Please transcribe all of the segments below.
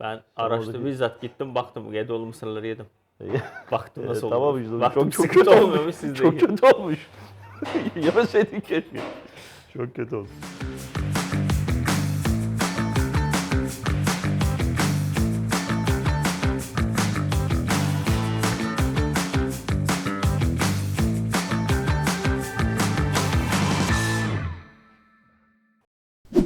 Ben araştırdım bizzat gittim baktım Gedoğlu mısırları yedim. Baktım nasıl Evet, olmuş. tamam işte, Baktım çok, çok kötü olmuş. siz de Çok kötü olmuş. Yemeseydin keşke. Çok kötü oldu.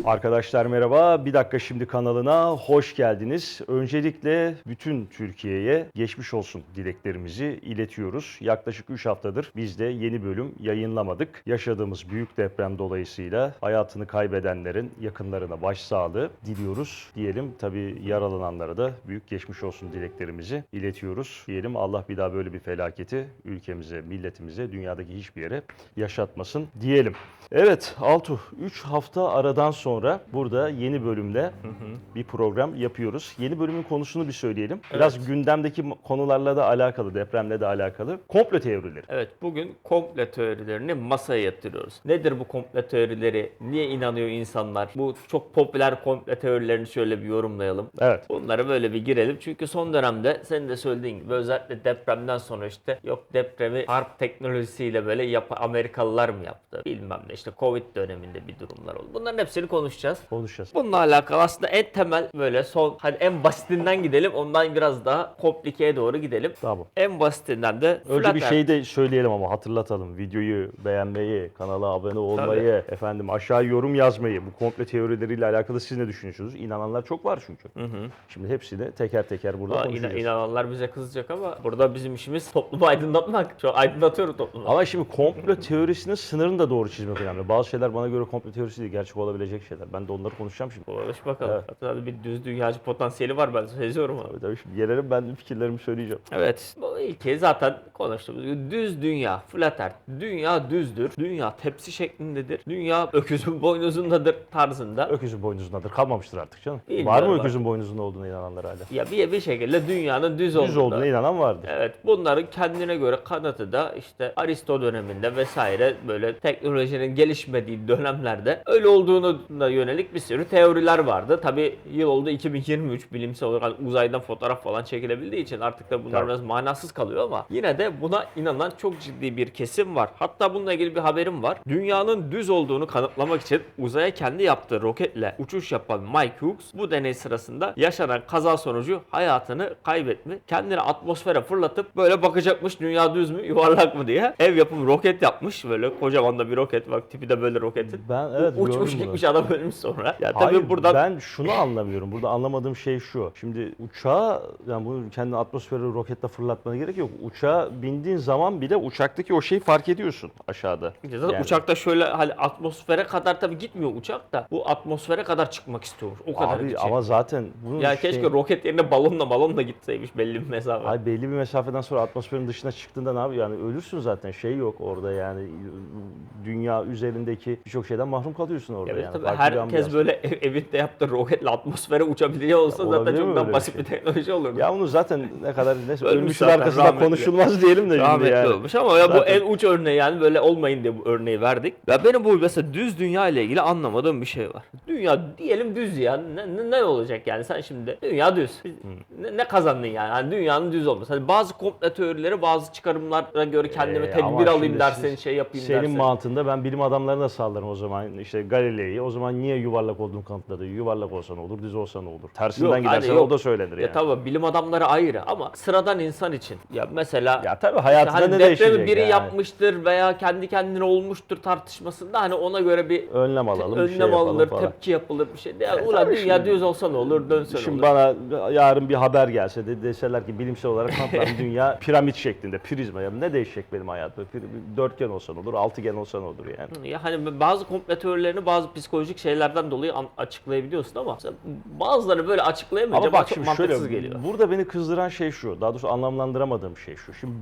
Arkadaşlar merhaba. Bir dakika şimdi kanalına hoş geldiniz. Öncelikle bütün Türkiye'ye geçmiş olsun dileklerimizi iletiyoruz. Yaklaşık 3 haftadır biz de yeni bölüm yayınlamadık. Yaşadığımız büyük deprem dolayısıyla hayatını kaybedenlerin yakınlarına başsağlığı diliyoruz. Diyelim tabii yaralananlara da büyük geçmiş olsun dileklerimizi iletiyoruz. Diyelim Allah bir daha böyle bir felaketi ülkemize, milletimize, dünyadaki hiçbir yere yaşatmasın diyelim. Evet Altu 3 hafta aradan sonra burada yeni bölümle bir program yapıyoruz. Yeni bölümün konusunu bir söyleyelim. Biraz gündemdeki konularla da alakalı, depremle de alakalı. Komplo teorileri. Evet bugün komple teorilerini masaya yatırıyoruz. Nedir bu komple teorileri? Niye inanıyor insanlar? Bu çok popüler komple teorilerini şöyle bir yorumlayalım. Evet. Bunlara böyle bir girelim. Çünkü son dönemde senin de söylediğin gibi özellikle depremden sonra işte yok depremi harp teknolojisiyle böyle yap Amerikalılar mı yaptı? Bilmem ne işte Covid döneminde bir durumlar oldu. Bunların hepsini konuşacağız. Konuşacağız. Bununla alakalı aslında en temel böyle son hadi en basitinden gidelim ondan biraz daha komplikeye doğru gidelim. Tamam. En basitinden de Önce flat bir şey de söyleyelim ama hatırlatalım. Videoyu beğenmeyi, kanala abone olmayı, efendim aşağı yorum yazmayı, bu komple teorileriyle alakalı siz ne düşünüyorsunuz? İnananlar çok var çünkü. Şimdi hepsini teker teker burada Aa, konuşacağız. inananlar bize kızacak ama burada bizim işimiz toplumu aydınlatmak. Şu an aydınlatıyorum toplumu. Ama şimdi komplo teorisinin sınırını da doğru çizmek önemli. Bazı şeyler bana göre komplo teorisi değil, gerçek olabilecek şeyler. Ben de onları konuşacağım şimdi. Konuş bakalım. Evet. Hatta bir düz dünyacı potansiyeli var ben seziyorum onu. Tabii şimdi gelelim ben fikirlerimi söyleyeceğim. Evet. Bu ilki zaten konuştuğumuz gibi düz dünya, flat earth. Dünya düzdür. Dünya tepsi şeklindedir. Dünya öküzün boynuzundadır tarzında. Öküzün boynuzundadır. Kalmamıştır artık canım. Bilmiyorum var mı öküzün boynuzunda olduğuna inananlar hala? Ya bir, bir şekilde dünyanın düz, Düz olduğuna- olduğuna inanan vardır. Evet bunların kendine göre kanıtı da işte Aristo döneminde vesaire böyle teknolojinin gelişmediği dönemlerde öyle olduğunu da yönelik bir sürü teoriler vardı. Tabi yıl oldu 2023 bilimsel olarak uzaydan fotoğraf falan çekilebildiği için artık da bunlar Tabii. biraz manasız kalıyor ama yine de buna inanan çok ciddi bir kesim var. Hatta bununla ilgili bir haberim var. Dünyanın düz olduğunu kanıtlamak için uzaya kendi yaptığı roketle uçuş yapan Mike Hughes bu deney sırasında yaşanan kaza sonucu hayatını kaybetmiş. Kendini atmosfere fırlatıp böyle bakacakmış dünya düz mü yuvarlak mı diye. Ev yapımı roket yapmış böyle kocaman da bir roket bak tipi de böyle roketin. Ben evet Uçmuş gitmiş adam ölmüş sonra. Ya tabii Hayır, buradan ben şunu anlamıyorum. Burada anlamadığım şey şu. Şimdi uçağa yani bunu kendi atmosferi roketle fırlatmana gerek yok. Uçağa bindiğin zaman bile uçaktaki o şeyi fark ediyorsun aşağıda. Zaten Yani- uçakta şöyle hani atmosfere kadar tabii gitmiyor uçak da bu atmosfere kadar çıkmak istiyormuş. O kadar Abi gidecek. ama zaten bunun Ya şey- keşke roket yerine balonla balonla gitseymiş belli bir mesafe. Ay belli bir mesafeden sonra atmosferin dışına çıktığında ne yapıyor? Yani ölürsün zaten. Şey yok orada yani dünya üzerindeki birçok şeyden mahrum kalıyorsun orada Ya bir yani. tabii. Herkes böyle ev- evinde yaptığı roketle atmosfere uçabiliyor olsa Ya zaten olabilir mi çok öyle daha bir basit şey? bir teknoloji olurdu. Ya bunu zaten ne kadar neyse Ölmüş ölmüşün rahmetli. konuşulmaz diyelim de şimdi yani. olmuş ama ya bu Zaten- en uç örneği yani böyle olmayın diye bu örneği verdik. Ya benim bu mesela düz dünya ile ilgili anlamadığım bir şey var. Dünya diyelim düz ya ne, ne, olacak yani sen şimdi dünya düz. Biz- Ne, ne kazandın yani? Hani dünyanın düz olması. Hani bazı komple teorileri bazı çıkarımlara göre kendime Ee, tedbir alayım siz- şey yapayım Senin dersin. mantığında ben bilim adamlarına sallarım o zaman. İşte Galilei'yi. O zaman niye yuvarlak olduğunu kanıtladı? Yuvarlak olsa ne olur, düz olsa ne olur? Tersinden Yok, gidersen hani yok. o da söylenir Ya yani. tabii bilim adamları ayrı ama sıradan insan için ya mesela Ya tabii hayatında hani ne depremi değişecek biri yani? yapmıştır veya kendi kendine olmuştur tartışmasında hani ona göre bir Önlem alalım, bir önlem şey yapalım alınır, falan. tepki yapılır bir şey. Ya, E, ulan tabii dünya şimdi- düz olsa ne olur, dönse ne Şimdi bana yarın bir haber gelse de deseler ki bilimsel olarak kanıtlanan dünya piramit şeklinde, prizma. Ya ne değişecek benim hayatım? Bir- bir Dörtgen olsa ne olur, altıgen olsa ne olur yani? Ya hani bazı komple teorilerini bazı psikolojik şeylerden dolayı açıklayabiliyorsun ama mesela bazılarını böyle açıklayamayınca Ama bak şimdi mantıksız şöyle, geliyor. burada beni kızdıran şey şu, daha doğrusu anlamlandıramadığım şey şu. Şimdi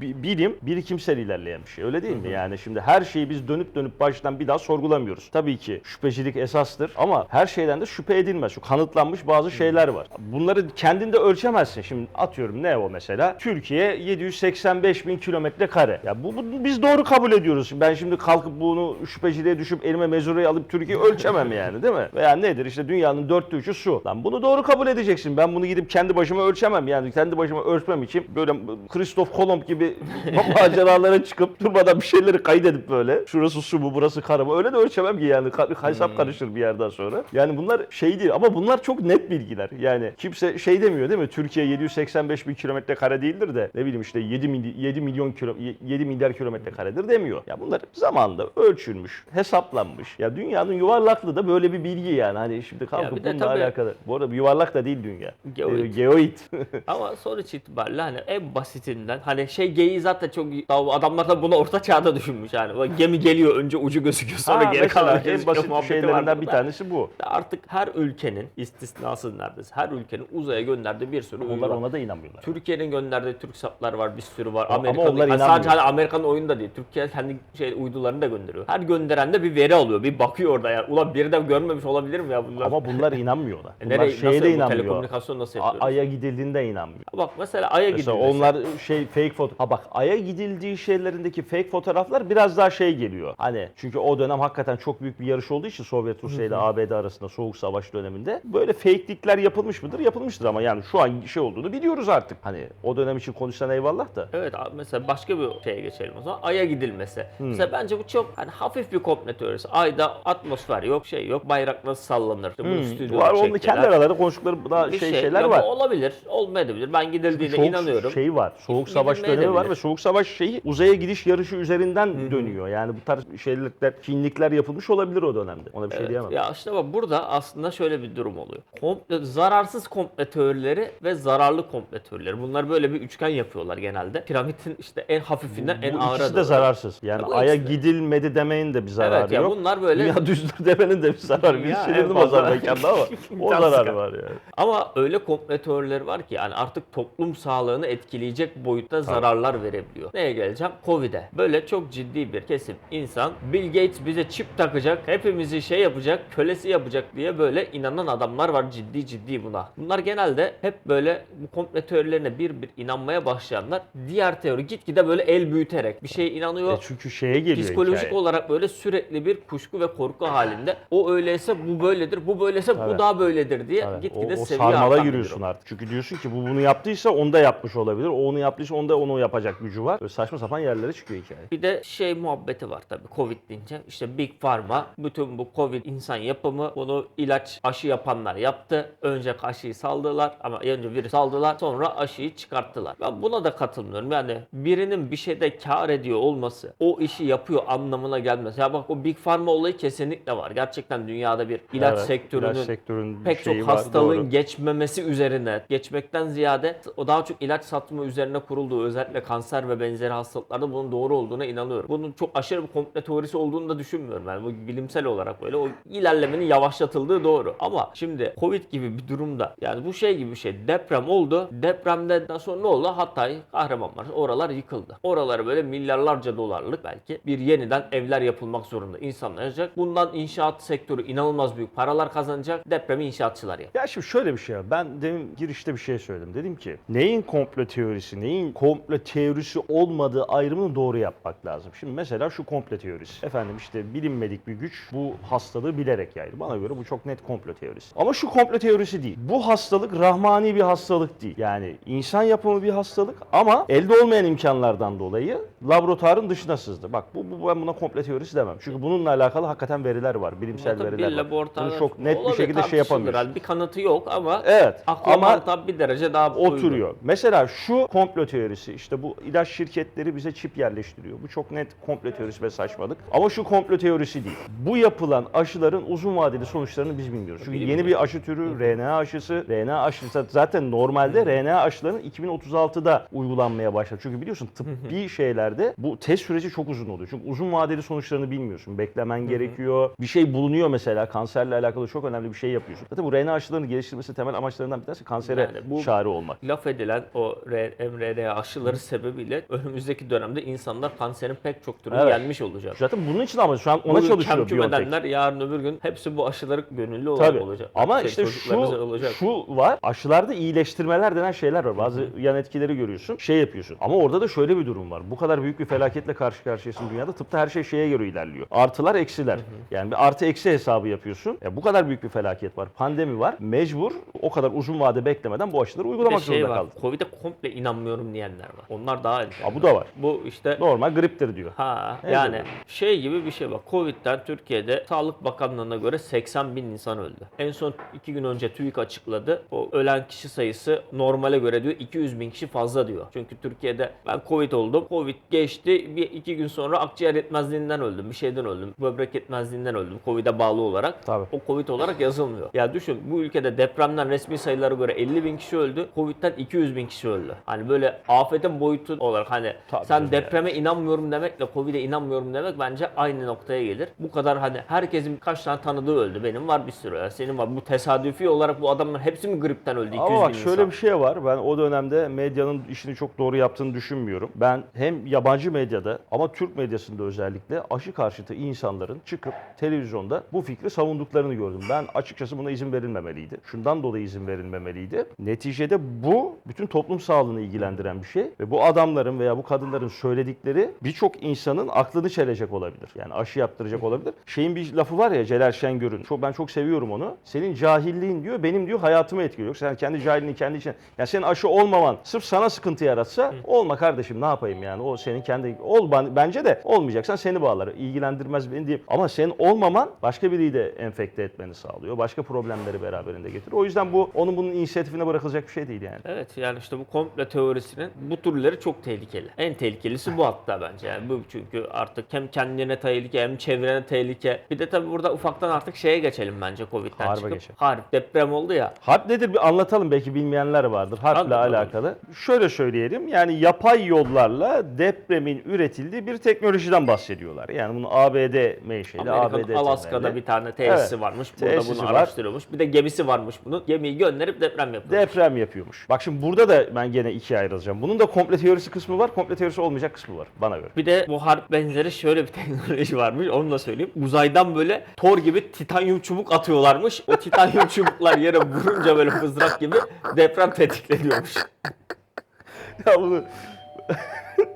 bi- bilim birikimsel ilerleyen bir şey öyle değil mi? Yani şimdi her şeyi biz dönüp dönüp baştan bir daha sorgulamıyoruz. Tabii ki şüphecilik esastır ama her şeyden de şüphe edilmez. Şu kanıtlanmış bazı şeyler var. Bunları kendinde ölçemezsin. Şimdi atıyorum ne o mesela? Türkiye 785 bin kilometre kare. Ya bu, bu- biz doğru kabul ediyoruz. Ben şimdi kalkıp bunu şüpheciliğe düşüp elime mezureyi alıp Türkiye ölçemem. Ölçemem yani değil mi? Veya nedir işte dünyanın dörtte üçü su. Lan bunu doğru kabul edeceksin. Ben bunu gidip kendi başıma ölçemem. Yani kendi başıma ölçmem için böyle Christoph Kolomb gibi maceralara çıkıp durmadan bir şeyleri kaydedip böyle şurası su mu burası kara mı öyle de ölçemem ki yani hesap karışır bir yerden sonra. Yani bunlar şey değil ama bunlar çok net bilgiler. Yani kimse şey demiyor değil mi? Türkiye 785 bin kilometre kare değildir de ne bileyim işte 7, mily- 7 milyon kilo 7 milyar kilometre karedir demiyor. Ya bunlar zamanında ölçülmüş, hesaplanmış. Ya dünyanın yuvarlaklığı da böyle bir bilgi yani. Hani şimdi kalkıp bununla tabii- alakalı. Bu arada yuvarlak da değil dünya. Geoid. Ee, geoid. Ama sonuç itibariyle hani en basitinden hani şey geyiği zaten çok adamlar da bunu orta çağda düşünmüş yani. Gemi geliyor önce ucu gözüküyor sonra Ha, geri kalan en basit şeylerinden bir tanesi bu. Artık her ülkenin istisnasız neredeyse her ülkenin uzaya gönderdiği bir sürü Onlar ona da inanmıyorlar. Türkiye'nin gönderdiği Türk saplar var, bir sürü var. Amerika'nın, onlar Yani sadece inanmıyor. hani Amerika'nın oyunu da değil. Türkiye kendi şey uydularını da gönderiyor. Her gönderen de bir veri alıyor. Bir bakıyor orada ya. Ulan biri de görmemiş olabilir mi ya bunlar? Ama bunlar inanmıyorlar. E Bunlar nereye, şeye nasıl de inanmıyor. telekomünikasyon nasıl yapıyoruz? Ay'a gidildiğinde inanmıyor. Bak mesela Ay'a Mesela gidiyor. onlar şey fake foto. Ha bak Ay'a gidildiği şeylerindeki fake fotoğraflar biraz daha şey geliyor. Hani çünkü o dönem hakikaten çok büyük bir yarış olduğu için Sovyet Rusya ile ABD arasında soğuk savaş döneminde böyle fake'likler yapılmış mıdır? Yapılmıştır ama yani şu an şey olduğunu biliyoruz artık. Hani o dönem için konuşsan eyvallah da. Evet abi mesela başka bir şeye geçelim o zaman. Ay'a gidilmesi. Hmm. Mesela bence bu çok hani hafif bir komplo teorisi. Ayda atmosfer yok, şey yok. Bayrak nasıl sallanır? İşte bunu stüdyoda Hmm. Var onun çektiler. kendi aralarında konuştukları daha Bir şey, şey, şeyler ya bu var. olabilir, olmayabilir. Ben gidildiğine Soğuk inanıyorum. şey var. Soğuk savaş Gidilmeye de dönemi var bilir. ve soğuk savaş şeyi uzaya gidiş yarışı üzerinden dönüyor. Yani bu tarz şeyler, kinlikler yapılmış olabilir o dönemde. Ona bir şey diyemem. Ya işte bak burada aslında şöyle bir durum oluyor. Komple, zararsız komple teorileri ve zararlı komple teorileri. Bunlar böyle bir üçgen yapıyorlar genelde. Piramidin işte en hafifinden en bu ikisi de doğru. zararsız. Yani Ya bu Ay'a ikisi de. gidilmedi demeyin de bir zararı Evet ya yok. bunlar böyle Dünya düzdür demenin de bir zararı. Bir o zaman mekanda ama o kadar. var yani. Ama öyle komple teorileri var ki yani artık toplum sağlığını etkileyecek boyutta zararlar verebiliyor. Neye geleceğim? Covid'e. Böyle çok ciddi bir kesim insan Bill Gates bize çip takacak, hepimizi şey yapacak, kölesi yapacak diye böyle inanan adamlar var ciddi ciddi buna. Bunlar genelde hep böyle bu komple teorilerine bir bir inanmaya başlayanlar diğer teori gitgide böyle el büyüterek bir şeye inanıyor. E çünkü şeye geliyor Psikolojik hikaye. olarak böyle sürekli bir kuşku ve korku halinde. O öyleyse bu böyledir, bu böylese Evet. bu daha böyledir diye Evet, gitgide o, o seviye sarmala giriyorsun artık. Çünkü diyorsun ki bu bunu yaptıysa onu da yapmış olabilir. O onu yaptıysa onda onu yapacak gücü var. Böyle saçma sapan yerlere çıkıyor hikaye. Bir de şey muhabbeti var tabii Covid deyince. İşte Big Pharma bütün bu Covid insan yapımı bunu ilaç aşı yapanlar yaptı. Önce aşıyı saldılar ama önce virüs saldılar sonra aşıyı çıkarttılar. Ben buna da katılmıyorum. Yani birinin bir şeyde kar ediyor olması o işi yapıyor anlamına gelmez. Ya bak o Big Pharma olayı kesinlikle var. Gerçekten dünyada bir ilaç Evet, sektörünün ilaç sektörünün pek çok var, hastalığın doğru. geçmemesi üzerine, geçmekten ziyade o daha çok ilaç satma üzerine kurulduğu özellikle kanser ve benzeri hastalıklarda bunun doğru olduğuna inanıyorum. Bunun çok aşırı bir komple teorisi olduğunu da düşünmüyorum. Yani bu bilimsel olarak böyle o ilerlemenin yavaşlatıldığı doğru. Ama şimdi Covid gibi bir durumda yani bu şey gibi bir şey. Deprem oldu. Depremden sonra ne oldu? Hatay, Kahramanmaraş oralar yıkıldı. Oralara böyle milyarlarca dolarlık belki bir yeniden evler yapılmak zorunda. İnsanlar yaşayacak. Bundan inşaat sektörü inanılmaz büyük paralar kazanacak. Depremi inşaatçılar yapacak. Ya şimdi şöyle bir şey var. Ben demin girişte bir şey söyledim. Dedim ki neyin komplo teorisi, neyin komplo teorisi olmadığı ayrımını doğru yapmak lazım. Şimdi mesela şu komplo teorisi. Efendim işte bilinmedik bir güç bu hastalığı bilerek yaydı. Bana göre bu çok net komplo teorisi. Ama şu komplo teorisi değil. Bu hastalık rahmani bir hastalık değil. Yani insan yapımı bir hastalık ama elde olmayan imkanlardan dolayı laboratuvarın dışına sızdı. Bak bu, bu ben buna komplo teorisi demem. Çünkü bununla alakalı hakikaten veriler var. Bilimsel Tabii veriler bir var. laboratuvar Bunu çok net bir olabilir, şekilde şey tartışılır. yapamıyorsun. Yani bir kanıtı yok ama Evet. akla Ama mantığa bir derece daha oturuyor. Mesela şu komplo teorisi işte bu ilaç şirketleri bize çip yerleştiriyor. Bu çok net komplo teorisi ve saçmalık. Ama şu komplo teorisi değil. Bu yapılan aşıların uzun vadeli sonuçlarını biz bilmiyoruz. Çünkü yeni bir aşı türü RNA aşısı. RNA aşısı zaten normalde RNA aşılarının 2036'da uygulanmaya başladı. Çünkü biliyorsun tıbbi şeylerde bu test süreci çok uzun oluyor. Çünkü uzun vadeli sonuçlarını bilmiyorsun. Beklemen gerekiyor. Bir şey bulunuyor mesela kanserle alakalı çok önemli bir şey yapıyorsun. Zaten bu RNA aşılarını geliştirmesi temel amaçlarından bir tanesi kansere Yani bu- çare olmak. Laf edilen o mRNA aşıları sebebiyle önümüzdeki dönemde insanlar kanserin pek çok türünü Evet. yenmiş olacak. Zaten bunun için ama şu an ona Bunu çalışıyor Biontech. edenler yarın öbür gün hepsi bu aşıları gönüllü olarak Tabii. olacak. Ama Şey, işte şu, olacak. şu var. Aşılarda iyileştirmeler denen şeyler var. Bazı yan etkileri görüyorsun. Şey yapıyorsun. Ama orada da şöyle bir durum var. Bu kadar büyük bir felaketle karşı karşıyasın dünyada. Tıpta her şey şeye göre ilerliyor. Artılar, eksiler. Yani bir artı eksi hesabı yapıyorsun. Ya bu kadar büyük bir felaket var. Pandemi var. Mecbur o kadar uzun vade beklemeden bu aşıları uygulamak şey zorunda var. kaldı. Covid'e komple inanmıyorum diyenler var. Onlar daha enteresan. Bu da var. Bu işte Normal griptir diyor. Ha Evet. yani şey gibi bir şey bak. Covid'den Türkiye'de Sağlık Bakanlığı'na göre 80 bin insan öldü. En son 2 gün önce TÜİK açıkladı. O ölen kişi sayısı normale göre diyor 200 bin kişi fazla diyor. Çünkü Türkiye'de ben Covid oldum. Covid geçti. Bir iki gün sonra akciğer yetmezliğinden öldüm. Bir şeyden öldüm. Böbrek yetmezliğinden öldüm. Covid'e bağlı olarak. Tabii. O Covid olarak yazılmıyor. Ya düşün bu ülkede depremden resmi sayılara göre 50 bin kişi öldü. Covid'den 200 bin kişi öldü. Hani böyle afetin boyutu olarak hani Tabii sen depreme inanmıyorum demekle Covid'e inanmıyorum demek bence aynı noktaya gelir. Bu kadar hani herkesin kaç tane tanıdığı öldü. Benim var bir sürü. ya. Senin var. Bu tesadüfi olarak bu adamların hepsi mi gripten öldü? 200 Ama bak bin şöyle insan. bir şey var. Ben o dönemde medyanın işini çok doğru yaptığını düşünmüyorum. Ben hem yabancı medyada ama Türk medyasında özellikle aşı karşıtı insanların çıkıp televizyonda bu fikri savunduklarını gördüm. Ben açıkçası buna izin verilmemeliydi. Şundan dolayı izin verilmemeliydi. Neticede bu bütün toplum sağlığını ilgilendiren bir şey ve bu adamların veya bu kadınların söyledikleri birçok insanın aklını çelecek olabilir. Yani aşı yaptıracak olabilir. Şeyin bir lafı var ya Celal Şengör'ün. Çok ben çok seviyorum onu. Senin cahilliğin diyor benim diyor hayatımı etkiliyor. Sen kendi cahilliğini kendi için. Yani senin aşı olmaman sırf sana sıkıntı yaratsa olma kardeşim ne yapayım yani. O senin kendi ol ben- bence de olmayacaksan seni bağlar. ilgilendirmez beni diyeyim. Ama senin olmaman başka biriyi de enfekte etmeni sağlıyor. Başka problemleri beraberinde getiriyor. O yüzden bu onun bunun inisiyatifine bırakılacak bir şey değil yani. Evet yani işte bu komple teorisinin bu türleri çok tehlikeli. En tehlikelisi bu hatta bence yani bu çünkü artık hem kendine tehlike hem çevrene tehlike. Bir de tabii burada ufaktan artık şeye geçelim bence Covid'den Harbe çıkıp. geçelim. Harp deprem oldu ya. Harp nedir bir anlatalım belki bilmeyenler vardır harple Anlatalım. alakalı. Şöyle söyleyelim yani yapay yollarla depremin üretildiği bir teknolojiden bahsediyorlar. Yani bunu ABD menşeli, ABD Alaska'da bir tane tesisi Evet. varmış. Burada Tesisi bunu var. araştırıyormuş. Bir de gemisi varmış bunun. Gemiyi gönderip deprem yapıyor. Deprem yapıyormuş. Bak şimdi burada da ben gene ikiye ayrılacağım. Bunun da komple teorisi kısmı var, komple teorisi olmayacak kısmı var bana göre. Bir de bu harp benzeri şöyle bir teknoloji varmış. Onu da söyleyeyim. Uzaydan böyle Thor gibi titanyum çubuk atıyorlarmış. O titanyum çubuklar yere vurunca böyle fızrak gibi deprem tetikleniyormuş. ya bunu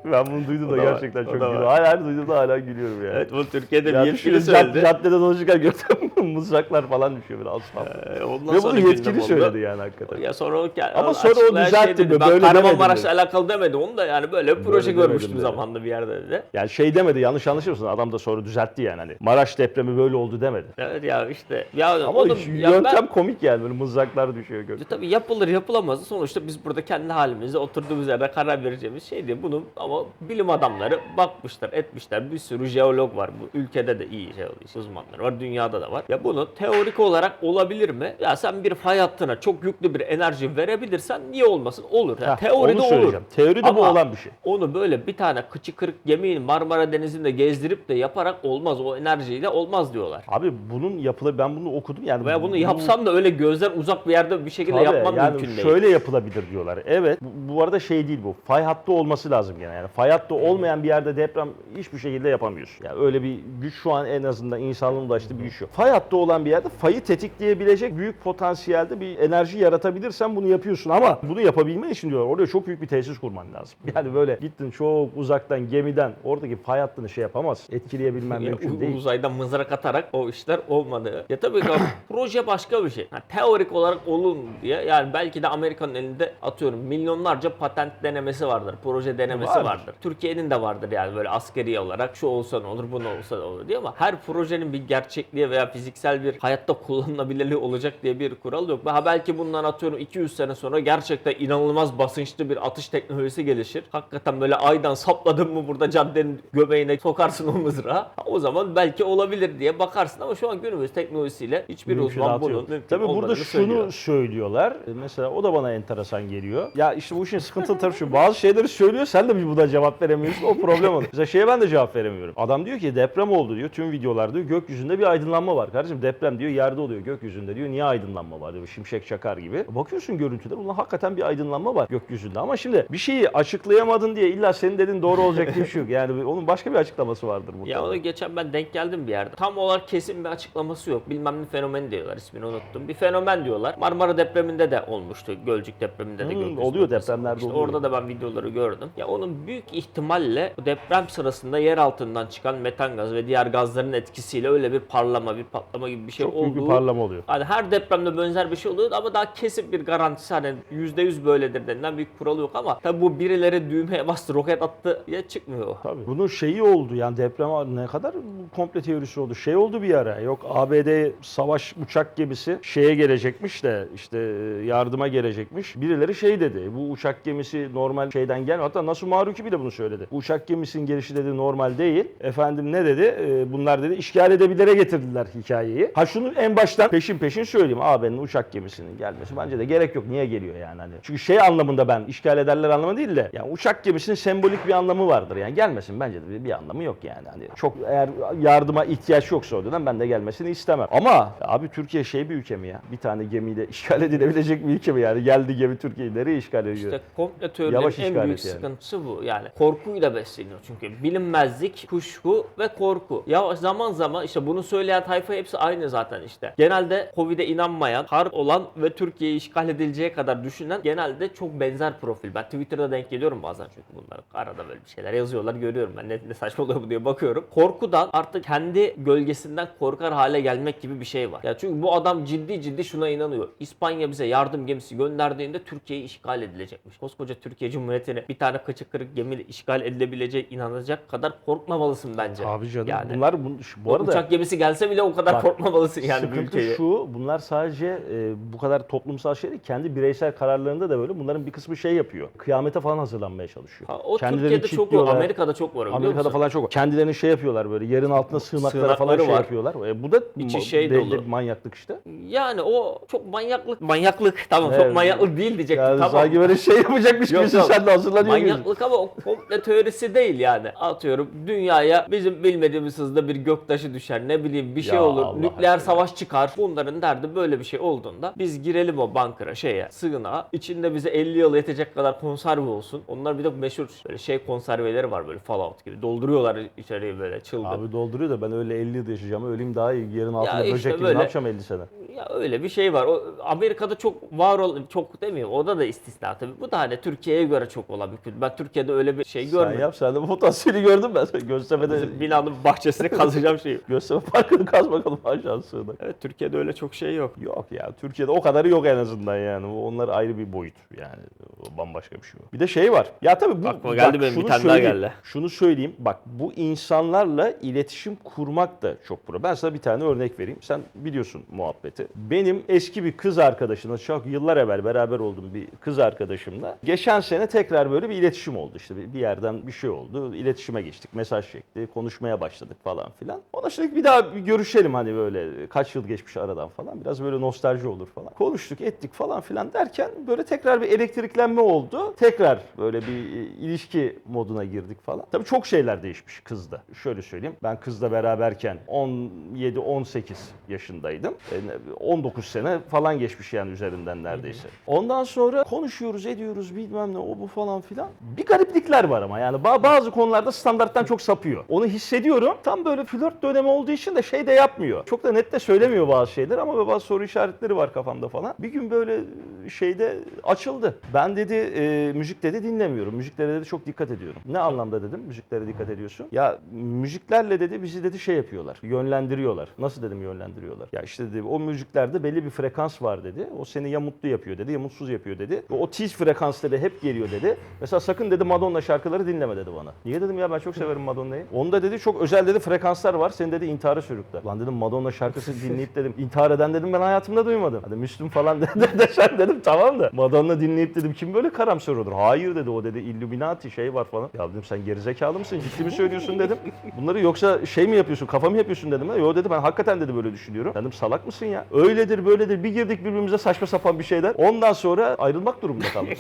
ben bunu duydum da da var, gerçekten o çok da var. gülüyorum. Hala her duyduğumda hala gülüyorum yani. Evet bu Türkiye'de Ya bir yetkili söyledi. caddede dolaşırken gördüm mızraklar falan düşüyor böyle asfalt. Ee, ondan Ve bunu yetkili söyledi yani hakikaten. Ya sonra o Ama sonra o açıklayan düzeltti dedi, mi? Ben Böyle Kahramanmaraş'la alakalı demedi. Onu da yani böyle bir proje demedim görmüştüm dedi. zamanında bir yerde dedi. Yani şey demedi yanlış anlaşılmasın adam da sonra düzeltti yani hani Maraş depremi böyle oldu demedi. Evet ya işte. Ya Ama oğlum, ya yöntem ben- komik yani böyle mızraklar düşüyor. E Tabii yapılır yapılamaz. Sonuçta biz burada kendi halimizde oturduğumuz yerde karar vereceğimiz şey değil. Bunun ama bilim adamları bakmışlar, etmişler. Bir sürü jeolog var. Bu ülkede de iyi jeolog uzmanları var. Dünyada da var. Ya bunu teorik olarak olabilir mi? Ya sen bir fay hattına çok yüklü bir enerji verebilirsen niye olmasın? Olur. Ya Heh, teoride olur. Teoride bu Ama olan bir şey. Onu böyle bir tane kıçı kırık gemiyi Marmara Denizi'nde gezdirip de yaparak olmaz. O enerjiyle olmaz diyorlar. Abi bunun yapılı ben bunu okudum yani. Veya bunu bu- yapsan da öyle gözden uzak bir yerde bir şekilde Tabii, yapman yani mümkün değil. şöyle yapılabilir diyorlar. Evet. Bu, bu arada şey değil bu. Fay hattı olması lazım gene. Yani fay hattı olmayan bir yerde deprem hiçbir şekilde yapamıyorsun. Yani öyle bir güç şu an en azından insanlığın ulaştığı bir güç yok. Fay hattı olan bir yerde fayı tetikleyebilecek büyük potansiyelde bir enerji yaratabilirsen bunu yapıyorsun ama bunu yapabilmen için diyorlar oraya çok büyük bir tesis kurman lazım. Yani böyle gittin çok uzaktan gemiden oradaki fay hattını şey yapamaz. Etkileyebilmen mümkün değil. uzaydan mızrak atarak o işler olmadı. Ya tabii ki proje başka bir şey. Ha, teorik olarak olun diye yani belki de Amerika'nın elinde atıyorum milyonlarca patent denemesi vardır. Proje denemesi Vardır. Vardır. Türkiye'nin de vardır yani böyle askeri olarak şu olsa ne olur bu ne olsa ne olur diye ama her projenin bir gerçekliği veya fiziksel bir hayatta kullanılabilirliği olacak diye bir kural yok. Ha belki bundan atıyorum 200 sene sonra gerçekten inanılmaz basınçlı bir atış teknolojisi gelişir. Hakikaten böyle aydan sapladın mı burada caddenin göbeğine sokarsın o mızrağı. O zaman belki olabilir diye bakarsın ama şu an günümüz teknolojisiyle hiçbir uzman bunun mümkün Tabii burada şunu söylüyor. söylüyorlar. Mesela o da bana enteresan geliyor. Ya işte bu işin sıkıntılı tarafı şu. Bazı şeyleri söylüyor sen de bir buna cevap veremiyorsun. O problem olur. Mesela şeye ben de cevap veremiyorum. Adam diyor ki deprem oldu diyor. Tüm videolarda diyor gökyüzünde bir aydınlanma var. Kardeşim deprem diyor yerde oluyor gökyüzünde diyor. Niye aydınlanma var diyor. Şimşek çakar gibi. Bakıyorsun görüntüler. Ulan hakikaten bir aydınlanma var gökyüzünde. Ama şimdi bir şeyi açıklayamadın diye illa senin dediğin doğru olacak diye bir şey yok. Yani onun başka bir açıklaması vardır burada. Ya onu geçen ben denk geldim bir yerde. Tam olarak kesin bir açıklaması yok. Bilmem ne fenomeni diyorlar. ismini unuttum. Bir fenomen diyorlar. Marmara depreminde de olmuştu. Gölcük depreminde de Hmm, oluyor, depremlerde olmuştu. oluyor. Orada da ben videoları gördüm. Ya onun büyük ihtimalle bu deprem sırasında yer altından çıkan metan gaz ve diğer gazların etkisiyle öyle bir parlama, bir patlama gibi bir şey Çok büyük bir olduğu parlama oluyor. Hani her depremde benzer bir şey oluyor ama daha kesin bir garantisi hani %100 böyledir denilen bir kural yok ama tabi bu birileri düğmeye bastı roket attı ya çıkmıyor. Tabii. Bunun şeyi oldu yani deprem ne kadar komple teorisi oldu. Şey oldu bir ara yok ABD savaş uçak gemisi şeye gelecekmiş de işte yardıma gelecekmiş. Birileri şey dedi bu uçak gemisi normal şeyden gel hatta Nasu Maruki bile bunu söyledi. Bu uçak gemisinin gelişi dedi normal değil. Efendim ne dedi? Ee, bunlar dedi işgal edebilire getirdiler hikayeyi. Ha şunu en baştan peşin peşin söyleyeyim. AB'nin uçak gemisinin gelmesi bence de gerek yok. Niye geliyor yani hani? Çünkü şey anlamında ben işgal ederler anlamı değil de yani uçak gemisinin sembolik bir anlamı vardır. Yani gelmesin bence de bir, anlamı yok yani. Hani çok eğer yardıma ihtiyaç yoksa o dönem ben de gelmesini istemem. Ama abi Türkiye şey bir ülke mi ya? Bir tane gemiyle işgal edilebilecek bir ülke mi yani? Geldi gemi Türkiye'yi nereye işgal ediyor? İşte komple teorilerin Yavaş en büyük yani. sıkıntısı bu. Yani korkuyla besleniyor çünkü. Bilinmezlik, kuşku ve korku. Ya zaman zaman işte bunu söyleyen tayfa hepsi aynı zaten işte. Genelde Covid'e inanmayan, harp olan ve Türkiye'yi işgal edileceği kadar düşünen genelde çok benzer profil. Ben Twitter'da denk geliyorum bazen çünkü bunlar arada böyle bir şeyler yazıyorlar görüyorum ben ne, ne saçmalıyor bu diye bakıyorum. Korkudan artık kendi gölgesinden korkar hale gelmek gibi bir şey var. Ya çünkü bu adam ciddi ciddi şuna inanıyor. İspanya bize yardım gemisi gönderdiğinde Türkiye işgal edilecekmiş. Koskoca Türkiye Cumhuriyeti'ni bir tane kıçı kırık gemiyle işgal edilebilecek inanacak kadar korkmamalısın bence. Abi canım Yani. bunlar bu, şu- bu arada uçak gemisi gelse bile o kadar Bak, korkmamalısın yani Sıkıntı ülkeye. şu, bunlar sadece e, bu kadar toplumsal şey değil, kendi bireysel kararlarında da böyle. Bunların bir kısmı şey yapıyor. Kıyamete falan hazırlanmaya çalışıyor. Ha, o Kendilerini Türkiye'de çok kilitliyorlar. Amerika'da çok var Amerika'da falan çok var. Kendilerini şey yapıyorlar böyle, yerin altına sığınaklara falan şey var. yapıyorlar. E, bu da İçi şey belli dolu. bir manyaklık işte. Yani o çok manyaklık. Manyaklık tamam Evet. çok manyaklık değil diyecektim. Yani tamam. sanki böyle şey yapacakmış yok. sen de hazırlanıyor. Manyaklık ama o komple teorisi değil yani. Atıyorum dünyaya bizim bilmediğimiz hızda bir göktaşı düşer ne bileyim bir şey Ya olur. Allah nükleer aşkına. savaş çıkar. Bunların derdi böyle bir şey olduğunda biz girelim o bankara şeye sığınağa. İçinde bize 50 yıl yetecek kadar konserve olsun. Onlar bir de meşhur böyle şey konserveleri var böyle Fallout gibi. Dolduruyorlar içeriye böyle çılgın. Abi dolduruyor da ben öyle 50 yıl yaşayacağım. Öleyim daha iyi. Yerin altında işte böcek gibi böyle- ne yapacağım 50 sene? Ya öyle bir şey var. O Amerika'da çok var ol çok demiyorum. Orada da istisna tabii. Bu da hani Türkiye'ye göre çok olan bir kültür. Ben Türkiye'de öyle bir şey Sen görmedim. yap sen de bu potansiyeli gördüm ben. Sen Göztepe'de Binanın bahçesine kazacağım şeyi. Göztepe Parkı'nı kaz bakalım aşağı sığınak. Evet Türkiye'de öyle çok şey yok. Yok ya Türkiye'de o kadarı yok en azından yani. Onlar ayrı bir boyut yani. O bambaşka bir şey. Bir de şey var. Ya tabii bu Aklıma geldi benim, bir tane daha geldi. Şunu söyleyeyim. Bak bu insanlarla iletişim kurmak da çok pro. Ben sana bir tane örnek vereyim. Sen biliyorsun muhabbeti. Benim eski bir kız arkadaşımla çok yıllar evvel beraber olduğum bir kız arkadaşımla geçen sene tekrar böyle bir iletişim oldu. İşte bir yerden bir şey oldu. İletişime geçtik. Mesaj çekti. Konuşmaya başladık falan filan. Ona şimdi bir daha bir görüşelim hani böyle kaç yıl geçmiş aradan falan. Biraz böyle nostalji olur falan. Konuştuk ettik falan filan derken böyle tekrar bir elektriklenme oldu. Tekrar böyle bir e, ilişki moduna girdik falan. Tabii çok şeyler değişmiş kızda. Şöyle söyleyeyim. Ben kızla beraberken 17-18 yaşındaydım. E, 19 sene falan geçmiş yani üzerinden neredeyse. Ondan sonra konuşuyoruz ediyoruz bilmem ne o bu falan filan. Bir gariplikler var ama yani ba- bazı konularda standarttan çok sapıyor. Onu hissediyorum. Tam böyle flört dönemi olduğu için de şey de yapmıyor. Çok da net de söylemiyor bazı şeyler ama bazı soru işaretleri var kafamda falan. Bir gün böyle şeyde açıldı. Ben dedi e, müzik dedi dinlemiyorum. Müziklere dedi çok dikkat ediyorum. Ne anlamda dedim müziklere dikkat ediyorsun? Ya müziklerle dedi bizi dedi şey yapıyorlar. Yönlendiriyorlar. Nasıl dedim yönlendiriyorlar? Ya işte dedi o müziklerde belli bir frekans var dedi. O seni ya mutlu yapıyor dedi ya mutsuz yapıyor dedi. O tiz frekans dedi hep geliyor dedi. Mesela sakın dedi Madonna şarkıları dinleme dedi bana. Niye dedim ya ben çok severim Madonna'yı. Onda dedi çok özel dedi frekanslar var. Seni dedi intihara sürükler. Lan dedim Madonna şarkısı dinleyip dedim intihar eden dedim ben hayatımda duymadım. Hadi Müslüm falan dedi desen dedim tamam da. Madonna dinleyip dedim kim böyle karamsar olur? Hayır dedi o dedi Illuminati şey var falan. Ya dedim sen gerizekalı mısın? Ciddi mi söylüyorsun dedim. Bunları yoksa şey mi yapıyorsun kafa mı yapıyorsun dedim. Yo dedi ben hakikaten dedi böyle düşünüyorum. Dedim salak mısın ya? Öyledir böyledir bir girdik birbirimize saçma sapan bir şeyler. Ondan sonra ayrılmak durumunda kaldık.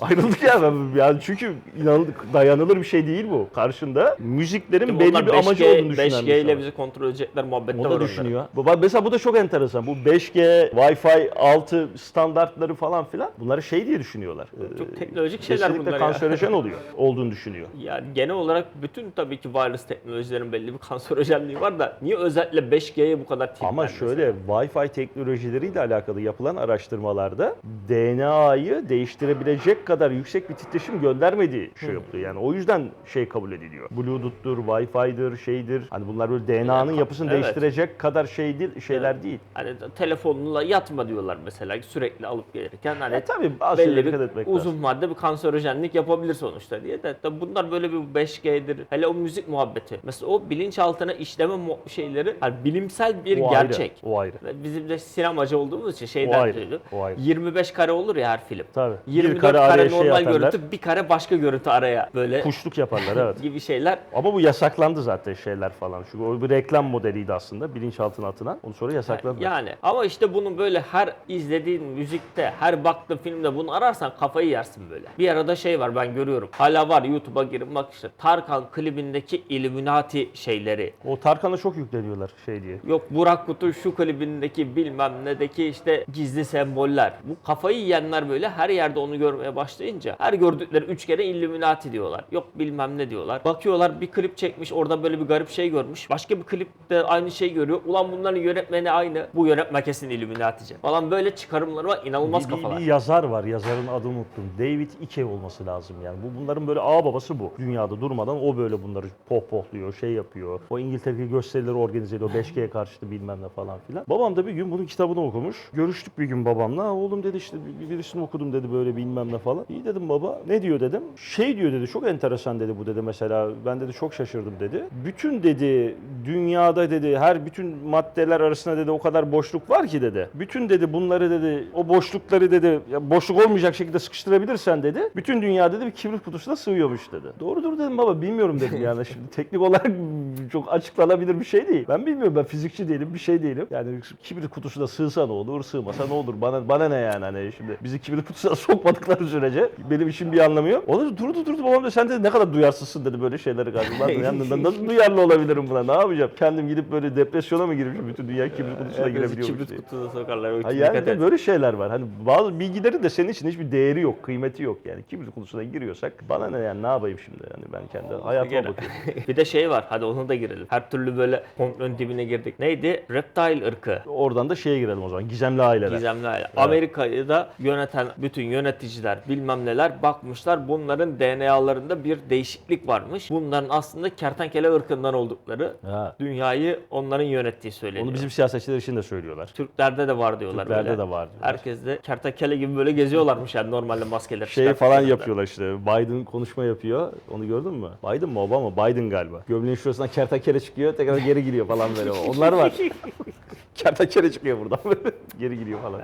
Ayrıldık ya ben yani çünkü inanılır, dayanılır bir şey değil bu. Karşında müziklerin Şimdi belli bir amacı 5G olduğunu düşünen 5G bir ile bizi kontrol edecekler muhabbette O var da onların. düşünüyor. Bu- bak Mesela bu da çok enteresan. Bu 5G, Wi-Fi 6 standartları falan filan. Bunları şey diye düşünüyorlar. Çok teknolojik şeyler kesinlikle bunlar ya. kanserojen oluyor. Olduğunu düşünüyor. Yani genel olarak bütün tabii ki wireless teknolojilerin belli bir kanserojenliği var da niye özellikle 5G'ye bu kadar tip Ama şöyle Wi-Fi teknolojileriyle alakalı yapılan araştırmalarda DNA'yı değiştirebilecek kadar yüksek bir titreşim göndermediği şey yapılıyor. Yani o yüzden şey kabul ediliyor. Bluetooth'tur, Wi-Fi'dir, şeydir. Hani bunlar böyle DNA'nın yapısını Evet. değiştirecek kadar şey değil, şeyler değil. Hani telefonla yatma diyorlar mesela sürekli alıp gelirken hani E tabii belli bir etmek uzun lazım. vadede bir kanserojenlik yapabilir sonuçta diye de tabii bunlar böyle bir 5G'dir. Hele o müzik muhabbeti. Mesela o bilinçaltına işleme şeyleri hani bilimsel bir O ayrı, gerçek. o ayrı. Bizim de sinemacı olduğumuz için şeyden ayrı, duyduk. o ayrı. 25 kare olur ya her film. Tabii. 24 bir kare kare, şey normal atarlar. görüntü, bir kare başka görüntü araya böyle Kuşluk yaparlar evet. gibi şeyler. Ama bu yasaklandı zaten şeyler falan. Çünkü o bir reklam modeliydi aslında bilinçaltına atılan. Onu sonra yasakladılar. Yani ama işte bunu böyle her izlediğin müzikte, her baktığın filmde bunu ararsan kafayı yersin böyle. Bir arada şey var ben görüyorum. Hala var YouTube'a girin bak işte Tarkan klibindeki Illuminati şeyleri. O Tarkan'a çok yükleniyorlar şey diye. Yok Burak Kutu şu klibindeki bilmem nedeki işte gizli semboller. Bu kafayı yiyenler böyle her yerde onu görmeye başlayınca her gördükleri üç kere Illuminati diyorlar. Yok bilmem ne diyorlar. Bakıyorlar bir klip çekmiş orada böyle bir garip şey görmüş. Başka bir klipte aynı şey görüyor. Ulan bunların yönetmeni aynı. Bu yönetmen kesin Illuminati'ci. Falan böyle çıkarımları var. inanılmaz Bir, bir- kafalar. bir yazar var. Yazarın adını unuttum. David Icke olması lazım yani. Bu bunların böyle ağ babası bu. Dünyada durmadan o böyle bunları pohpohluyor, şey yapıyor. O İngiltere'deki gösterileri organize ediyor. 5G karşıtı bilmem ne falan filan. Babam da bir gün bunun kitabını okumuş. Görüştük bir gün babamla. "Ha, Oğlum dedi işte bir- birisini okudum dedi böyle bilmem ne falan. İyi dedim baba. Ne diyor dedim. Şey diyor dedi. Çok enteresan dedi bu dedi mesela. Ben dedi çok şaşırdım dedi. Bütün dedi dünyada dedi her bütün maddeler arasında dedi o kadar boşluk var ki dedi. Bütün dedi bunları dedi o boşlukları dedi boşluk olmayacak şekilde sıkıştırabilirsen dedi. Bütün dünya dedi bir kibrit kutusuna sığıyormuş dedi. Doğrudur dedim baba bilmiyorum dedim yani şimdi teknik olarak çok açıklanabilir bir şey değil. Ben bilmiyorum ben fizikçi değilim bir şey değilim. Yani kibrit kutusuna sığsa ne olur sığmasa ne olur bana bana ne yani hani şimdi bizi kibrit kutusuna sokmadıkları sürece benim işim bir anlamı yok. O da durdu durdu babam da sen de ne kadar duyarsızsın dedi böyle şeyleri karşı. Ben nasıl duyarlı olabilirim buna ne yapacağım? Kendim gidip böyle depresyona mı girmişim bütün dünya kibrit kutusuna Herkesi girebiliyormuş kibrit diye. kutusuna sokarlar. Ha yani de böyle şeyler var. Hani bazı bilgilerin de senin için hiçbir değeri yok, kıymeti yok. Yani kibrit kutusuna giriyorsak bana ne yani ne yapayım şimdi? Yani ben kendi hayatıma bakıyorum. bir de şey var hadi ona da girelim. Her türlü böyle komplonun dibine girdik. Neydi? Reptile ırkı. Oradan da şeye girelim o zaman. Gizemli aileler. Gizemli aile. Amerika'yı da yöneten bütün yöneticiler bilmem neler bakmışlar bunların DNA'larında bir değişiklik varmış. Bunların aslında kertenkele ırkından oldukları Ha. dünyayı onların yönettiği söyleniyor. Onu bizim siyasetçiler için de söylüyorlar. Türklerde de var diyorlar Türklerde böyle. de var diyorlar. Herkes de kertenkele gibi böyle geziyorlarmış yani normalde maskeler Şey falan yapıyorlar işte. Biden konuşma yapıyor. Onu gördün mü? Biden mi Obama? Biden galiba. Gömleğin şurasından kertenkele çıkıyor. Tekrar geri giriyor falan böyle. Onlar var. kertenkele çıkıyor buradan böyle. geri giriyor falan.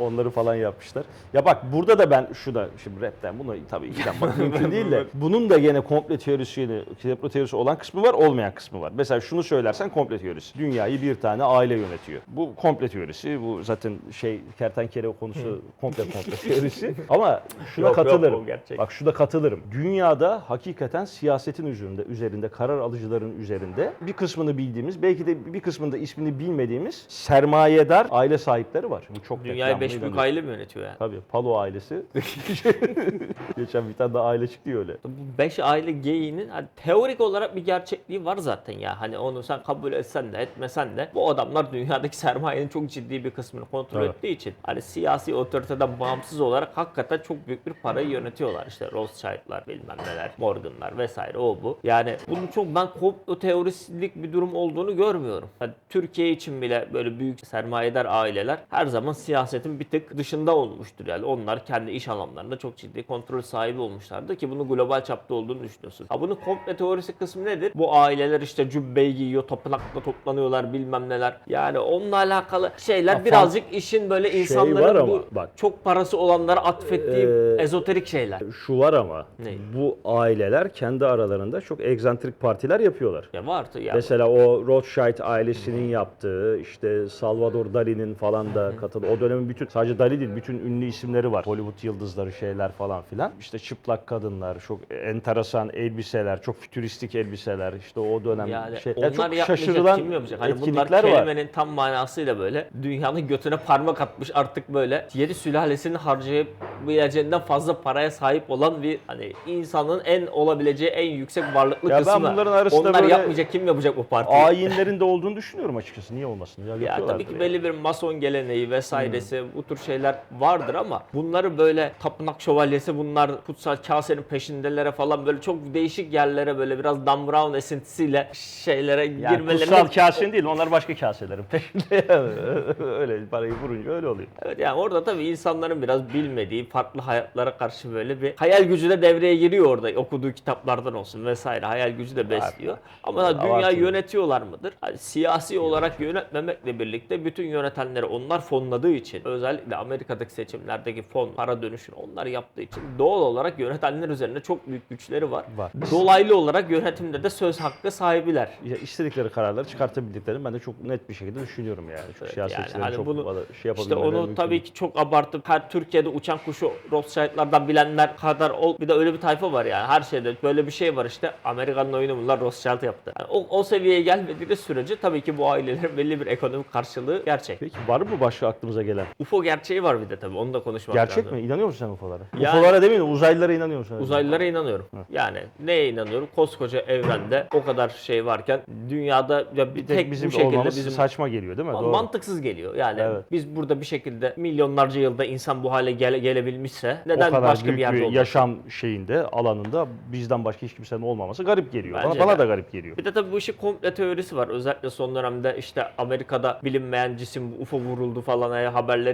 Onları falan yapmışlar. Ya bak burada da ben şu da şimdi rapten bunu tabii inanmak mümkün değil de bunun da gene komple teorisiyle komplo teorisi olan kısmı var olmayan kısmı var. Mesela şunu söylersen komple teorisi. Dünyayı bir tane aile yönetiyor. Bu komple teorisi. Bu zaten şey kertenkele konusu komple komple teorisi. Ama şuna Yok, yok, katılırım. gerçek. Bak şu da katılırım. Dünyada hakikaten siyasetin üzerinde, üzerinde, karar alıcıların üzerinde bir kısmını bildiğimiz, belki de bir kısmını da ismini bilmediğimiz sermayedar aile sahipleri var. Bu çok Dünyayı 5 büyük aile mi yönetiyor yani? Tabii Palo ailesi. Geçen bir tane daha aile çıktı ya öyle. Bu 5 aile geyiğinin hani teorik olarak bir gerçekliği var zaten ya. Hani onu sen kabul etsen de etmesen de bu adamlar dünyadaki sermayenin çok ciddi bir kısmını kontrol Evet. ettiği için hani siyasi otoriteden bağımsız olarak hakikaten çok büyük bir parayı yönetiyorlar. İşte Rothschild'lar bilmem neler, Morgan'lar vesaire o bu. Yani bunun çok ben komplo teorislik bir durum olduğunu görmüyorum. Hani Türkiye için bile böyle büyük sermayedar aileler her zaman siyasetin bir tık dışında olmuştur. Yani onlar kendi iş alanlarında çok ciddi kontrol sahibi olmuşlardı ki bunu global çapta olduğunu düşünüyorsun. Ha bunun komple teorisi kısmı nedir? Bu aileler işte cübbeyi giyiyor, tapınakta toplanıyorlar bilmem neler. Yani onunla alakalı şeyler Ha, birazcık işin böyle insanların Şey var ama bu bak. çok parası olanlara atfettiği Ee, ezoterik şeyler. Şu var ama Ne? bu aileler kendi aralarında çok egzantrik partiler yapıyorlar. Ya vardı ya. Mesela o Rothschild ailesinin yaptığı, işte Salvador Dali'nin falan da katıldığı, o dönemin bütün sadece Dali değil bütün ünlü isimleri var. Hollywood yıldızları şeyler falan filan. İşte çıplak kadınlar, çok enteresan elbiseler, çok fütüristik elbiseler. İşte o dönem Yani şey. onlar çok şaşırılan kim yapacak? Hani bunlar etkinlikler var. kelimenin tam manasıyla böyle dünyanın götüne parmak atmış artık böyle yedi sülalesini harcayabileceğinden fazla paraya sahip olan bir hani insanın en olabileceği en yüksek varlıklı Ya ben kısmı. bunların arasında Onlar böyle yapmayacak kim yapacak bu partiyi? Ayinlerin de olduğunu düşünüyorum açıkçası. Niye olmasın? Ya, Ya tabii ki belli bir mason geleneği vesairesi Hmm. Bu tür şeyler vardır ama bunları böyle tapınak şövalyesi bunlar kutsal kasenin peşindelere falan böyle çok değişik yerlere böyle biraz Dan Brown esintisiyle şeylere Yani girmelerine kutsal kasenin değil, onlar başka kaselerin peşinde. Öyle parayı vurunca öyle oluyor. Evet yani orada tabii insanların biraz bilmediği farklı hayatlara karşı böyle bir hayal gücü de devreye giriyor orada okuduğu kitaplardan olsun vesaire hayal gücü de besliyor. Ama dünya yönetiyorlar mıdır? Hani siyasi olarak yönetmemekle birlikte bütün yönetenleri onlar fonladığı için özellikle Amerika'daki seçimlerdeki fon para dönüşünü onlar yaptığı için doğal olarak yönetenler üzerinde çok büyük güçleri var. Var. Dolaylı olarak yönetimde de söz hakkı sahibiler. Ya istedikleri kararları çıkartabildiklerini ben de çok net bir şekilde düşünüyorum yani. Çünkü Evet, siyasetçilerin yani hani çok bunu- şey İşte yapabilmeleri onu mümkün tabii ki çok abartıp her Türkiye'de uçan kuşu Rothschild'lardan bilenler kadar ol. Bir de öyle bir tayfa var yani her şeyde böyle bir şey var işte Amerika'nın oyunu bunlar Rothschild yaptı. Yani o, o seviyeye gelmediği sürece tabii ki bu ailelerin belli bir ekonomik karşılığı gerçek. Peki var mı başka aklımıza gelen? UFO gerçeği var bir de tabii onu da konuşmak Gerçek lazım. mi? İnanıyor musun sen UFO'lara? Yani- UFO'lara demeyin de uzaylılara inanıyor musun? Uzaylılara inanıyorum. Yani neye inanıyorum? Koskoca evrende o kadar şey varken dünyada ya bir Tek, tek, bizim bu şekilde bizim saçma geliyor değil mi? Doğru. mantıksız geliyor. Yani Evet. biz burada bir şekilde milyonlarca yılda insan bu hale gele, gelebilmişse neden başka bir yerde olmasın? yaşam şeyinde, alanında bizden başka hiç kimsenin olmaması garip geliyor. Bana, Bence bana de. da garip geliyor. Bir de tabii bu işin komple teorisi var. Özellikle son dönemde işte Amerika'da bilinmeyen cisim UFO vuruldu falan e,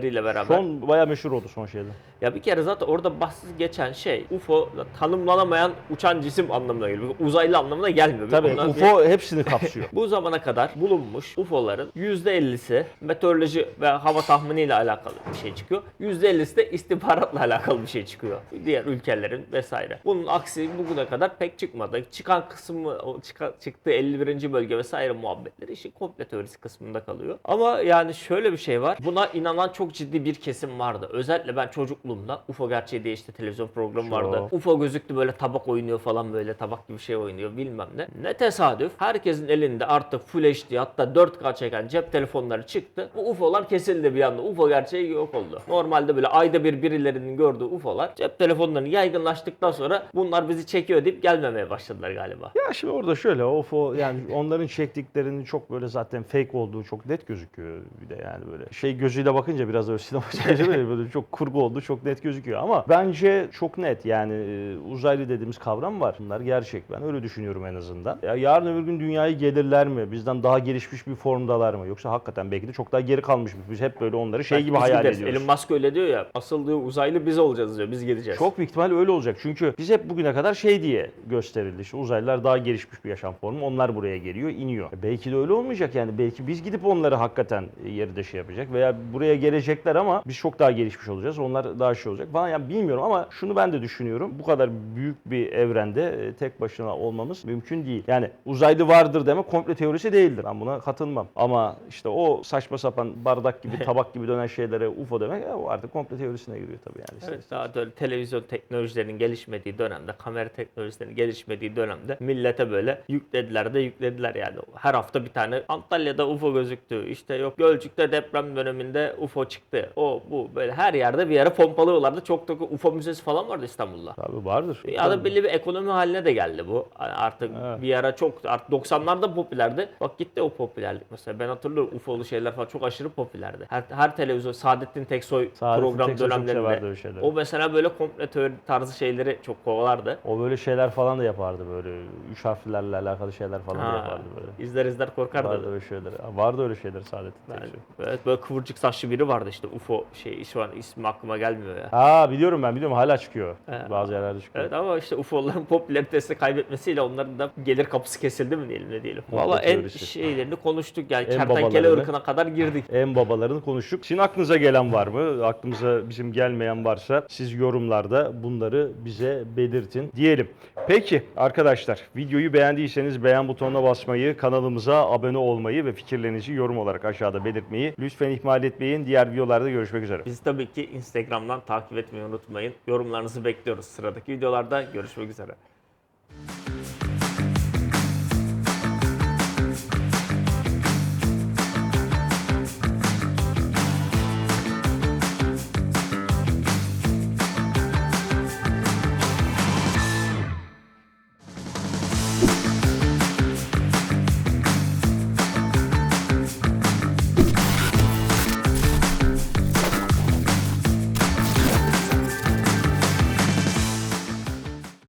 haberleriyle beraber. Son bayağı meşhur oldu son şeyde. Ya bir kere zaten orada bahsi geçen şey UFO tanımlanamayan uçan cisim anlamına geliyor. Uzaylı anlamına gelmiyor. Tabii bir- UFO hepsini kapsıyor. Bu zamana kadar bulunmuş UFO'ların %50'si meteoroloji ve hava tahminiyle alakalı bir şey çıkıyor. %50'si de istihbaratla alakalı bir şey çıkıyor. Diğer ülkelerin vesaire. Bunun aksi bugüne kadar pek çıkmadı. Çıkan kısmı, çıkan, çıktığı 51. bölge vesaire muhabbetleri işin komple teorisi kısmında kalıyor. Ama yani şöyle bir şey var. Buna inanan çok ciddi bir kesim vardı. Özellikle ben çocukluğumda UFO gerçeği diye işte televizyon programı vardı. Çok. UFO gözüktü böyle tabak oynuyor falan böyle tabak gibi şey oynuyor bilmem ne. Ne tesadüf herkesin elinde artık Full HD hatta 4K çeken cep telefonları çıktı. Bu UFO'lar kesildi bir anda. UFO gerçeği yok oldu. Normalde böyle ayda bir birilerinin gördüğü UFO'lar cep telefonlarının yaygınlaştıktan sonra bunlar bizi çekiyor deyip gelmemeye başladılar galiba. Ya şimdi orada şöyle UFO yani onların çektiklerinin çok böyle zaten fake olduğu çok net gözüküyor bir de yani böyle şey gözüyle bakınca biraz öyle sinema çekince böyle, çok kurgu olduğu çok net gözüküyor ama bence çok net yani e, uzaylı dediğimiz kavram var. Bunlar gerçek ben öyle düşünüyorum en azından. Ya yarın öbür gün dünyayı gelirler mi? Bizden daha gelişmiş bir formdalar mı? Yoksa hakikaten belki de çok daha geri kalmış mı? Biz hep böyle onları şey Belki gibi biz hayal gideriz. ediyoruz. Elon Musk öyle diyor ya. Asıl diyor uzaylı biz olacağız diyor. Biz gideceğiz. Çok büyük ihtimal öyle olacak. Çünkü biz hep bugüne kadar şey diye gösterildi. İşte uzaylılar daha gelişmiş bir yaşam formu. Onlar buraya geliyor, iniyor. E belki de öyle olmayacak yani. Belki biz gidip onları hakikaten e, yeri dışı yapacak. Veya buraya gelecekler ama biz çok daha gelişmiş olacağız. Onlar daha şey olacak falan. Yani bilmiyorum ama şunu ben de düşünüyorum. Bu kadar büyük bir evrende e, tek başına olmamız mümkün değil. Yani uzaylı vardır deme komple teorisi değildir. Ben buna katılmam. Ama işte o saçma sapan bardak gibi, tabak gibi dönen şeylere UFO demek ya, o artık komple teorisine giriyor tabii yani. Evet, daha böyle televizyon teknolojilerinin gelişmediği dönemde, kamera teknolojilerinin gelişmediği dönemde millete böyle yüklediler de yüklediler yani. Her hafta bir tane Antalya'da UFO gözüktü. İşte yok Gölcük'te deprem döneminde UFO çıktı. O bu böyle her yerde bir yere pompalıyorlardı. Çok da UFO müzesi falan vardı İstanbul'da. Tabii vardır. Ya da belli bir ekonomi haline de geldi bu. Hani artık Evet. bir ara çok artık 90'larda popülerdi. Bak gitti o popülerlik mesela. Ben hatırlıyorum UFO'lu şeyler falan çok aşırı popülerdi. Her, her televizyon Saadettin Teksoy Saadettin program Teksoy dönemlerinde. şeyleri. O mesela böyle komple teori tarzı şeyleri çok kovalardı. O böyle şeyler falan da yapardı böyle. Üç harflerle alakalı şeyler falan da Ha, yapardı böyle. izler izler korkardı. Vardı öyle şeyler. Vardı öyle şeyler Saadettin Yani, Teksoy. evet, böyle kıvırcık saçlı biri vardı işte UFO şey şu an ismi aklıma gelmiyor ya. Ha biliyorum ben biliyorum hala çıkıyor. He. Bazı yerlerde çıkıyor. Evet ama işte UFO'ların popülaritesini kaybetmesiyle onların da gelir kapısı kesildi mi diyelim ne diyelim. Valla en teorisi. şeylerini konuştuk yani En kertenkele ırkına kadar girdik. En babalarını konuştuk. Sizin aklınıza gelen var mı? Aklımıza bizim gelmeyen varsa siz yorumlarda bunları bize belirtin diyelim. Peki arkadaşlar videoyu beğendiyseniz beğen butonuna basmayı, kanalımıza abone olmayı ve fikirlerinizi yorum olarak aşağıda belirtmeyi lütfen ihmal etmeyin. Diğer videolarda görüşmek üzere. Bizi tabii ki Instagram'dan takip etmeyi unutmayın. Yorumlarınızı bekliyoruz sıradaki videolarda. Görüşmek üzere.